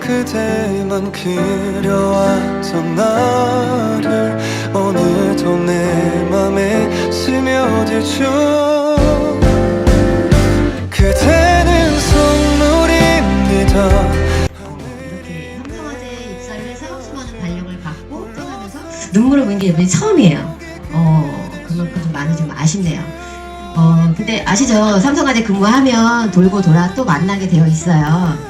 그대만 그려왔던 나를 오늘도 내 맘에 스며들죠 그대는 선물입니다 눈물을 보인 게 처음이에요. 어, 그만큼 좀 많이 좀 아쉽네요. 어, 근데 아시죠? 삼성화재 근무하면 돌고 돌아 또 만나게 되어 있어요.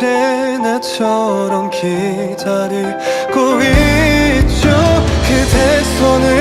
언제 나처럼 기다리고 있죠. 그대 손을